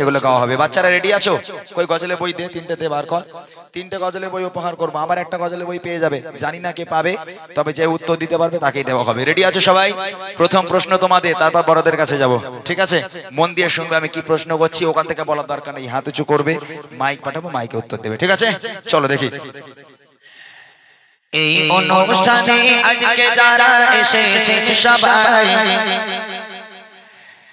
সেগুলো গাওয়া হবে। বাচ্চারা রেডি আছো? কই গজলের বই দে, তিনটে দে, বার কর। তিনটে গজলের বই উপহার করব। আবার একটা গজলের বই পেয়ে যাবে। জানি না কে পাবে, তবে যে উত্তর দিতে পারবে তাকেই দেওয়া হবে। রেডি আছো সবাই? প্রথম প্রশ্ন তোমাদের, তারপর বড়দের কাছে যাব। ঠিক আছে? মন দিয়ে শুনবে আমি কি প্রশ্ন করছি, ওখান থেকে বলার দরকার নেই। হাত উঁচু করবে। মাইক পাঠাবো, মাইকে উত্তর দেবে। ঠিক আছে? চলো দেখি। এই অনুষ্ঠানে আজকে যারা এসেছে সবাই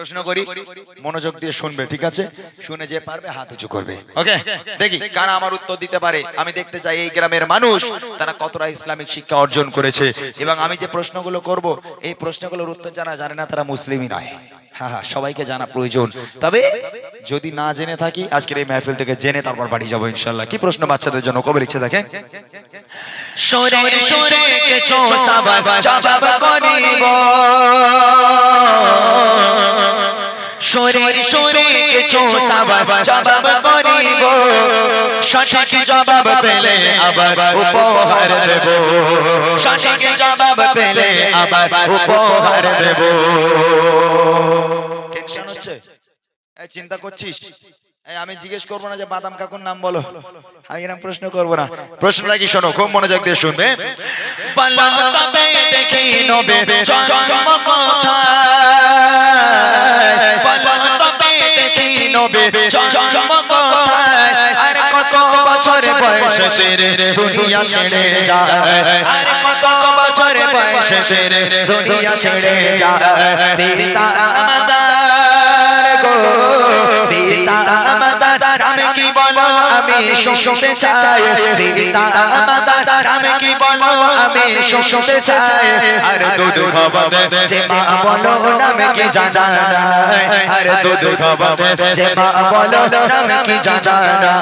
প্রশ্ন করি মনোযোগ দিয়ে শুনবে ঠিক আছে? শুনে যে পারবে হাত উঁচু করবে। ওকে দেখি কারা আমার উত্তর দিতে পারে? আমি দেখতে চাই এই গ্রামের মানুষ তারা কতটা ইসলামিক শিক্ষা অর্জন করেছে। এবং আমি যে প্রশ্নগুলো করব এই প্রশ্নগুলোর উত্তর জানা জানে না তারা মুসলিমই নয়। হ্যাঁ হ্যাঁ সবাইকে জানা প্রয়োজন তবে যদি না জেনে থাকি আজকের এই মেহফিল থেকে জেনে তারপর বাড়ি যাব ইনশাল্লাহ কি প্রশ্ন বাচ্চাদের জন্য কবে লিখছে দেখেন সরে সরে কিছু সাবাব জবাব করিব সরে সরে কিছু সাবাব জবাব করিব। সঠিক জবাব পেলে আবার উপহার দেব। সঠিক জবাব পেলে আবার উপহার দেব। টেনশন হচ্ছে? চিন্তা করছিস? আমি জিজ্ঞেস করব না যে বাদাম কাকুর নাম বলো। আমি এরকম প্রশ্ন করব না। প্রশ্নটা কি শোনো খুব মনোযোগ দিয়ে শুনবে। পালা তবে দেখি নবে জন্ম কোথায়? দেখি নবে জন্ম কোথায়? আর কত বছর বয়সে দুনিয়া ছেড়ে যায়? আর কত বছর বয়সে দুনিয়া ছেড়ে যায়? আমি শুনতে চাই পিতা আমাদের আমি কি বলো আমি শুনতে চাই আর দুধ খাবাবে যে মা বলো নামে কি জানা আর দুধ খাবাবে যে মা বলো নামে কি জানা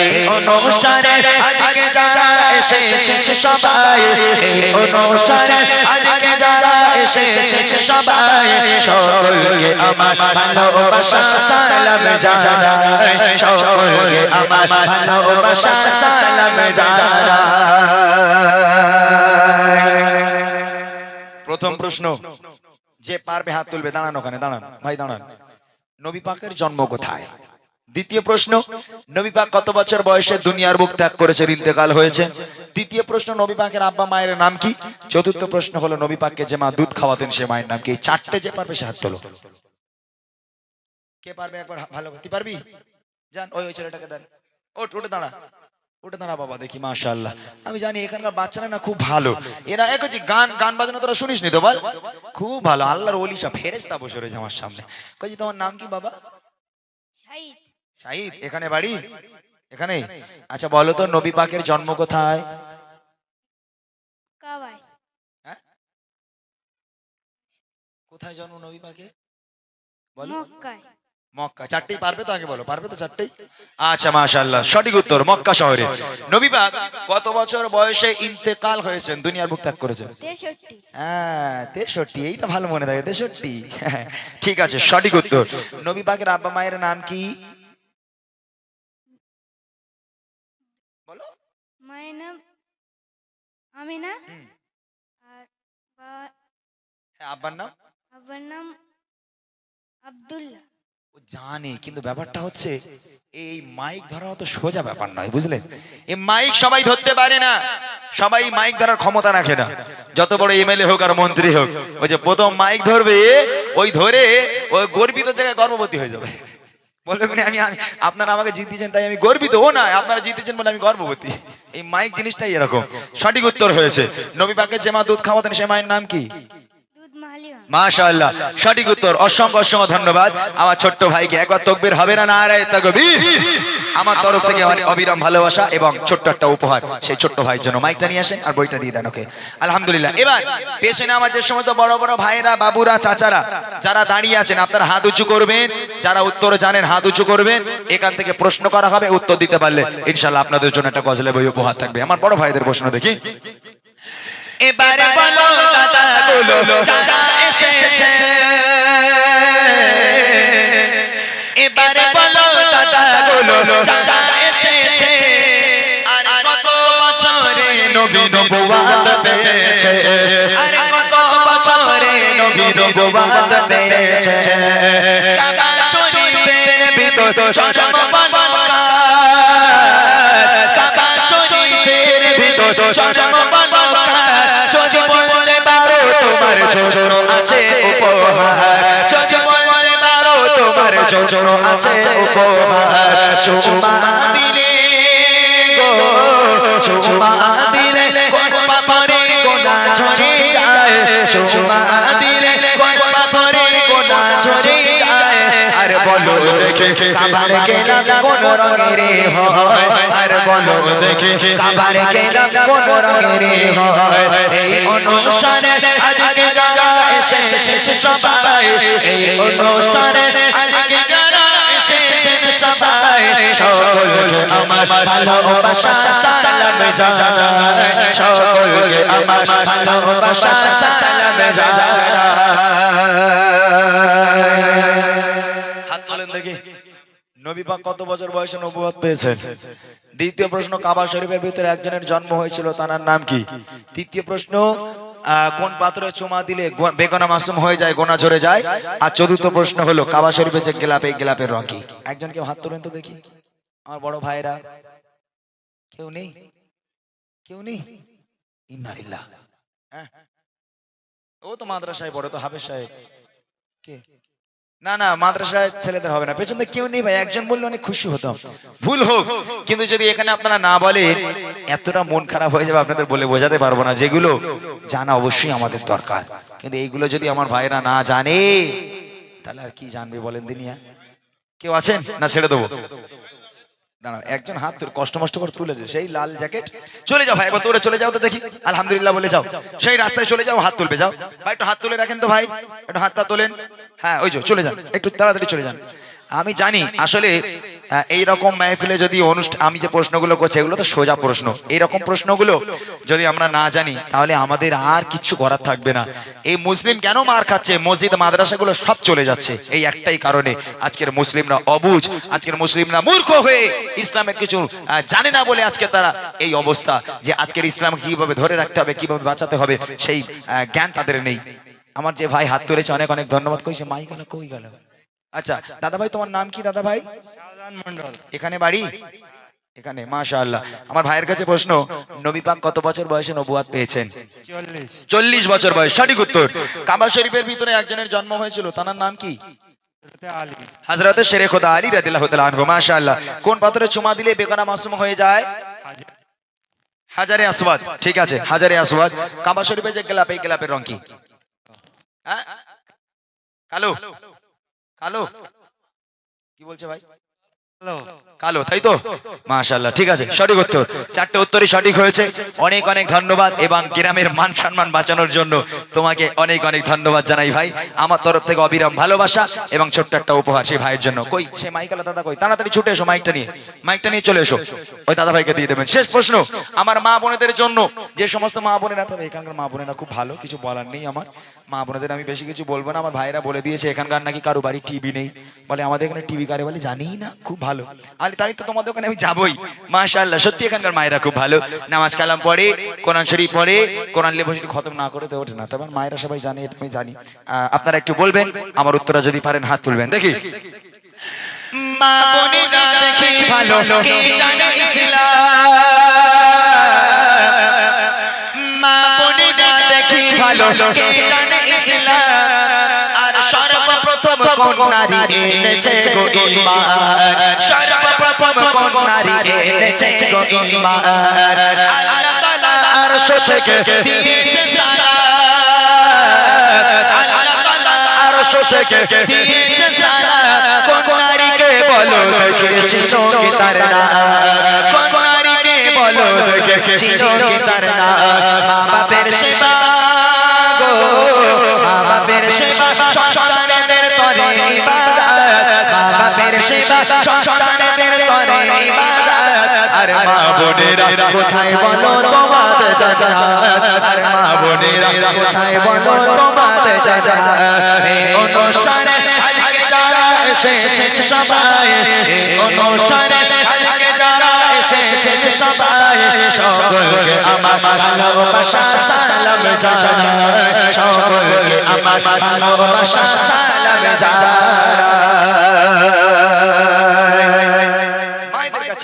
এই অনুষ্ঠানে আজকে যারা এসেছে সবাই এই অনুষ্ঠানে প্রথম প্রশ্ন, যে পারবে হাত তুলবে? দাঁড়ান ওখানে, দাঁড়ান, ভাই দাঁড়ান। নবী পাকের জন্ম কোথায়? দ্বিতীয় প্রশ্ন নবীপাক কত বছর বয়সে দুনিয়ার বুক ত্যাগ করেছে ইন্তেকাল হয়েছে? তৃতীয় প্রশ্ন নবীপাকের আব্বা মায়ের নাম কি? চতুর্থ প্রশ্ন হলো, নবী পাককে যে মা দুধ খাওয়াতেন, সে মায়ের নাম কি? চারটে যে পারবে, সে হাত তোলো। কে পারবে একবার ভালো করতে পারবি? জান ওই ওই ছেলেটাকে দেন। ওঠ, উঠে দাঁড়া। উঠে দাঁড়া, বাবা, দেখি, মাশাআল্লাহ। আমি জানি, এখানকার বাচ্চারা না খুব ভালো। এরা এক হচ্ছে গান গান বাজানো তোরা শুনিস নি তো, বল? খুব ভালো, আল্লাহর ওলিশা ফেরেস্তা বসে রয়েছে আমার সামনে। কইছি তোমার নাম কি, বাবা? শাহিদ এখানে বাড়ি? এখানে আচ্ছা বলো তো নবী পাকের জন্ম কোথায়? কোথায় জন্ম নবী পাকে বলো। মক্কা চারটেই পারবে তো আগে বলো। পারবে তো চারটেই? আচ্ছা মাশাআল্লাহ। সঠিক উত্তর মক্কা শহরে। নবী পাক কত বছর বয়সে ইন্তেকাল হয়েছেন? দুনিয়ার বুক ত্যাগ করেছেন? তেষট্টি। হ্যাঁ তেষট্টি। এইটা ভালো মনে থাকে তেষট্টি। হ্যাঁ, ঠিক আছে সঠিক উত্তর। নবী পাকের আব্বা মায়ের নাম কি বলো মায়ের নাম আমিনা হুম। আর হ্যাঁ, আব্বার নাম? আব্বার নাম আব্দুল্লাহ ও জানে কিন্তু ব্যাপারটা হচ্ছে এই মাইক ধরা অত সোজা ব্যাপার নয় বুঝলেন এই মাইক সবাই ধরতে পারে না। সবাই মাইক ধরার ক্ষমতা রাখে না। যত বড় এমএলএ হোক আর মন্ত্রী হোক ওই যে প্রথম মাইক ধরবে ওই ধরে ওই গর্বিত জায়গায় গর্ভবতী হয়ে যাবে। বলবে মানে আমি আমি- আপনারা আমাকে জিতিয়েছেন তাই আমি গর্বিত। ও না আপনারা জিতেছেন বলে আমি গর্ভবতী। এই মাইক জিনিসটাই এরকম। সঠিক উত্তর হয়েছে। নবী পাকের যে মা দুধ খাওয়াতেন সে মায়ের নাম কি? মাশাআল্লাহ। সঠিক উত্তর। অসংখ্য অসংখ্য ধন্যবাদ। আমার ছোট্ট ভাইকে একবার তকবির হবে না? নারায়ে তাকবীর। আমার তরফ থেকে অবিরাম ভালোবাসা এবং ছোট্ট একটা উপহার। সেই ছোট্ট ভাইয়ের জন্য মাইকটা নিয়ে আসেন আর বইটা দিয়ে দেন ওকে? আলহামদুলিল্লাহ। এবার পেছনে আমার যে সমস্ত বড় বড় ভাইয়েরা বাবুরা চাচারা যারা দাঁড়িয়ে আছেন আপনারা হাত উঁচু করবেন। যারা উত্তর জানেন হাত উঁচু করবেন। এখান থেকে প্রশ্ন করা হবে উত্তর দিতে পারলে ইনশাআল্লাহ আপনাদের জন্য একটা গজলে বই উপহার থাকবে। আমার বড় ভাইদের প্রশ্ন দেখি। এবারে বলো দাদাগুলো চাচা এসেছে। এবারে এসেছে। আর কত বছরে নবী নবুয়াত পেয়েছে। আর কত বছরে নবী নবুয়াত পেয়েছে। কাবা শরীফের ভিতর চরম বলকার কাবা শরীফের ভিতর চরম বলকার যদি বলতে পারো তোমার ছোট আছে উপহার। ছোট আছে উপহার চুমা দিলে গো চুমা দিলে কোন পাথরে গোনা ঝরে যায়? চুমা দিলে কোন পাথরে গোনা ঝরে যায়? আর বলো দেখে কাবার গেলাম কোন রঙের হয়? আর বলো দেখে কাবার কোন রঙের হয়? অনুষ্ঠানে আজকে হাত তোলেন দেখি। কত বছর বয়সে নবুয়ত পেয়েছেন? দ্বিতীয় প্রশ্ন, কাবা শরীফের ভিতরে একজনের জন্ম হয়েছিল, তার নাম কি? তৃতীয় প্রশ্ন কোন পাত্রে চুমা দিলে বেগনা মাসুম হয়ে যায়, গোনা ঝরে যায়? আর চতুর্থ প্রশ্ন হলো, কাবা শরীফে যে গেলাপে, এই গেলাপের রং কি একজন কেউ হাত তোলেন তো দেখি। আমার বড় ভাইরা। কেউ নেই? কেউ নেই? ইন্নারিল্লাহ হ্যাঁ। ও তো মাদ্রাসায় পড়ে, তো হাফেজ সাহেব। কে? না না, মাদ্রাসায় ছেলেদের হবে না। পেছনে কেউ নেই ভাই, একজন বললে অনেক খুশি হতাম। ভুল হোক, কিন্তু যদি এখানে আপনারা না বলেন, এতটা মন খারাপ হয়ে যাবে আপনাদের বলে বোঝাতে পারব না। যেগুলো জানা অবশ্যই আমাদের দরকার। কিন্তু এইগুলো যদি আমার ভাইরা না জানে, তাহলে আর কি জানবে বলেন দিনিয়া? কেউ আছেন? না, ছেড়ে দেবো। দাঁড়াও, একজন হাত তোর কষ্ট মষ্ট করে তুলেছে সেই লাল জ্যাকেট। চলে যাও ভাই, একবার তোরে চলে যাও তো দেখি। আলহামদুলিল্লাহ বলে যাও। সেই রাস্তায় চলে যাও, হাত তুলবে, যাও। ভাই, একটু হাত তুলে রাখেন তো ভাই। একটু হাতটা তোলেন। হ্যাঁ ওই যে, চলে যান। একটু তাড়াতাড়ি চলে যান। আমি জানি, আসলে এই রকম মাহফিলে যদি অনুষ্ঠান আমি যে প্রশ্নগুলো করছি, এগুলো তো সোজা প্রশ্ন। এই রকম প্রশ্নগুলো যদি আমরা না জানি, তাহলে আমাদের আর কিছু করার থাকবে না। এই মুসলিম কেন মার খাচ্ছে? মসজিদ, মাদ্রাসাগুলো সব চলে যাচ্ছে। এই একটাই কারণে আজকের মুসলিমরা অবুঝ আজকের মুসলিমরা মূর্খ হয়ে ইসলামের কিছু জানে না বলে আজকে তারা এই অবস্থা যে আজকের ইসলাম কীভাবে ধরে রাখতে হবে, কীভাবে বাঁচাতে হবে, সেই জ্ঞান তাদের নেই। আমার যে ভাই হাত তুলেছে, অনেক অনেক ধন্যবাদ। কইছে মাই গেল কই গেল? আচ্ছা দাদা ভাই তোমার নাম কি দাদা ভাই এখানে বাড়ি? এখানে মাশাআল্লাহ। আমার ভাইয়ের কাছে প্রশ্ন নবী পাক কত বছর বয়সে নবুয়াত পেয়েছেন? চল্লিশ। বছর বয়স সঠিক উত্তর। কাবা শরীফের ভিতরে একজনের জন্ম হয়েছিল তার নাম কি? হযরতে শেরে খোদা আলী রাদিয়াল্লাহু তাআলা আনহু মাশাআল্লাহ। কোন পাথরে চুমা দিলে বেগানা মাসুম হয়ে যায়? হাজারে আসওয়াদ ঠিক আছে হাজারে আসওয়াদ। কাবা শরীফে যে গোলাপ এই গোলাপের রং কি? হ্যাঁ? কালো? কালো? কি বলছে ভাই? কালো তাই তো? মাশাআল্লাহ ঠিক আছে সঠিক উত্তর। চারটে উত্তরই সঠিক হয়েছে। অনেক অনেক ধন্যবাদ এবং গ্রামের মান সম্মান বাঁচানোর জন্য তোমাকে অনেক অনেক ধন্যবাদ জানাই ভাই। আমার তরফ থেকে অবিরাম ভালোবাসা এবং ছোট্ট একটা উপহার সেই ভাইয়ের জন্য। কই সে মাইকালা দাদা কই? তাড়াতাড়ি ছুটে এসো মাইকটা নিয়ে। মাইকটা নিয়ে চলে এসো। ওই দাদা ভাইকে দিয়ে দেবেন। শেষ প্রশ্ন আমার মা বোনেদের জন্য যে সমস্ত মা বোনেরা তবে এখানকার মা বোনেরা খুব ভালো কিছু বলার নেই আমার। মা বোনেদের আমি বেশি কিছু বলব না। আমার ভাইরা বলে দিয়েছে এখানকার নাকি কারও বাড়ি টিভি নেই। বলে আমাদের এখানে টিভি কারে বলে? জানি না খুব ভালো। আরে তাই তো তোমাদের ওখানে আমি যাবই। মাশাআল্লাহ, সত্যি এখানকার মায়েরা খুব ভালো। নামাজ কালাম পড়ে, কোরআন শরীফ পড়ে, কোরআন লেবু শরীফ খতম না করে ওঠে না। তবে মায়েরা সবাই জানে, এটা আমি জানি। আপনারা একটু বলবেন, আমার উত্তরটা যদি পারেন, হাত তুলবেন। দেখি। মা বোনেরা দেখি ভালো কে জানে ইসলাম। মা দেখি ভালো কে জানে ইসলাম। সর্বপ্রথম কোন নারী এনেছে গো ঈমান সর্বপ্রথম কোন নারী এনেছে গো ঈমান আল্লাহ তাআলা আরশ থেকে দিয়েছে সারা আল্লাহ তাআলা আরশ থেকে দিয়েছে সারা কোন নারীকে বলো দেখেছিল কি তার না কোন নারীকে বলো দেখেছিল কি তার না মা বাপের সেবা গো মা বাপের সেবা সেবা সন্তানদের তরে ইবাদত। আর মা বোনেরা কোথায় বলো তোমাদের জাজাত আর মা বোনেরা কোথায় বলো তোমাদের জাজাত এই অনুষ্ঠানে আজকে যারা এসেছে সবাই এই অনুষ্ঠানে আজকে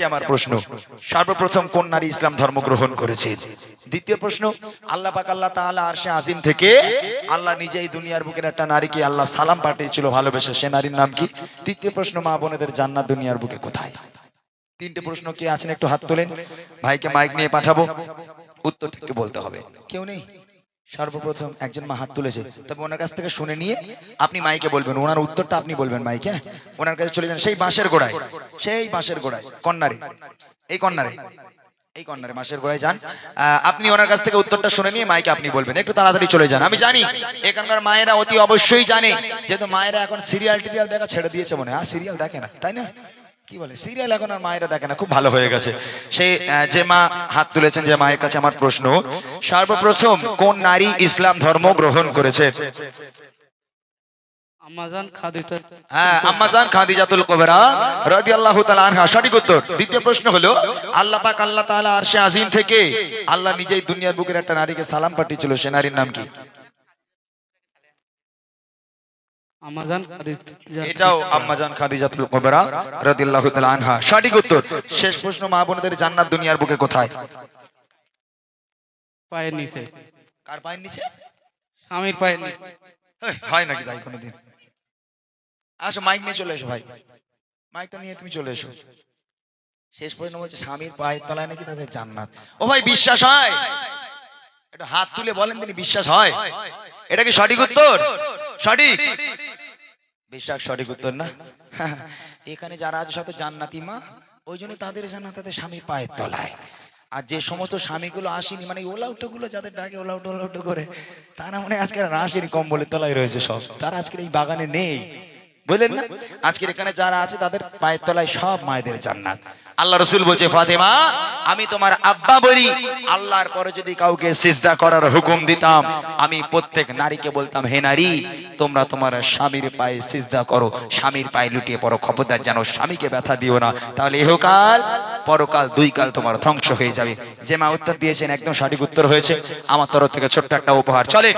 আমার প্রশ্ন, সর্বপ্রথম কোন নারী ইসলাম ধর্ম গ্রহণ করেছে? দ্বিতীয় প্রশ্ন, আল্লাহ পাক আল্লাহ তাআলা আরশে আজিম থেকে আল্লাহ নিজেই দুনিয়ার বুকের একটা নারীকে আল্লাহ সালাম পাঠিয়েছিল, ভালোবেসে। সে নারীর নাম কি? তৃতীয় প্রশ্ন, মা বোনেদের জান্নাত দুনিয়ার বুকে কোথায়? তিনটে প্রশ্ন কে আছেন? একটু হাত তোলেন। ভাইকে মাইক নিয়ে পাঠাবো। উত্তরটা একটু বলতে হবে। কেউ নেই? সর্বপ্রথম একজন মা হাত তুলেছে। তবে ওনার কাছ থেকে শুনে নিয়ে আপনি মাইকে বলবেন। ওনার উত্তরটা আপনি বলবেন মাইকে হ্যাঁ? ওনার কাছে চলে যান। সেই বাঁশের গোড়ায়। সেই বাঁশের গোড়ায়। কন্যারে। এই কন্যারে। এই কন্যারে মাসের গোড়ায় যান। আপনি ওনার কাছ থেকে উত্তরটা শুনে নিয়ে মাইকে আপনি বলবেন। একটু তাড়াতাড়ি চলে যান। আমি জানি এখানকার মায়েরা অতি অবশ্যই জানে। যেহেতু মায়েরা এখন সিরিয়াল টিরিয়াল দেখা ছেড়ে দিয়েছে মনে হয়। সিরিয়াল দেখে না, তাই না? কি বলে? সিরিয়াল এখন আর মায়েরা দেখে না খুব ভালো হয়ে গেছে। সেই যে মা হাত তুলেছেন যে মায়ের কাছে আমার প্রশ্ন সর্বপ্রথম কোন নারী ইসলাম ধর্ম গ্রহণ করেছে? হ্যাঁ আম্মাজান খাদিজাতুল কুবরা রাদিয়াল্লাহু তাআলা আনহা সঠিক উত্তর। দ্বিতীয় প্রশ্ন হলো আল্লাহ পাক আল্লাহ তাআলা আরশে আজিম থেকে আল্লাহ নিজেই দুনিয়ার বুকের একটা নারীকে সালাম পাঠিয়েছিল সে নারীর নাম কি? এটাও আম্মাজান খাদিজাতুল কুবরা রাদিয়াল্লাহু তাআলা আনহা। সঠিক উত্তর শেষ প্রশ্ন মা বোনদের জান্নাত দুনিয়ার বুকে কোথায়? পায়ের নিচে। কার পায়ের নিচে? স্বামীর পায়ের নিচে। হয় নাকি তাই কোনোদিন? আসো মাইক নিয়ে চলে এসো ভাই। মাইকটা নিয়ে তুমি চলে এসো। শেষ প্রশ্ন বলছে স্বামীর পায়ের তলায় নাকি তাদের জান্নাত? ও ভাই বিশ্বাস হয়? একটু হাত তুলে বলেন তিনি বিশ্বাস হয়? এটা কি সঠিক উত্তর? সঠিক। বিশ্বাস সঠিক উত্তর না? এখানে যারা আছে সাথে তো জান্নাতি মা। ওই জন্য তাদের জান্নাত তাদের স্বামী পায়ের তলায়। আর যে সমস্ত স্বামীগুলো আসেনি মানে গুলো যাদের ডাকে ওলাউটো ওলাউটো করে তারা মানে আজকে আসেনি কম্বলের তলায় রয়েছে সব। তারা আজকে এই বাগানে নেই। বুঝলেন না? আজকের এখানে যারা আছে তাদের পায়ের তলায় সব মায়েদের জান্নাত। আল্লাহ রসুল বলছে ফাতেমা আমি তোমার আব্বা বলি। আল্লাহর পরে যদি কাউকে সিজদা করার হুকুম দিতাম আমি প্রত্যেক নারীকে বলতাম হে নারী তোমরা তোমার স্বামীর পায়ে সিজদা করো। স্বামীর পায়ে লুটিয়ে পড়ো। খবরদার জানো স্বামীকে ব্যথা দিও না। তাহলে ইহকাল পরকাল দুই কাল তোমার ধ্বংস হয়ে যাবে। যে মা উত্তর দিয়েছেন একদম সঠিক উত্তর হয়েছে। আমার তরফ থেকে ছোট্ট একটা উপহার। চলে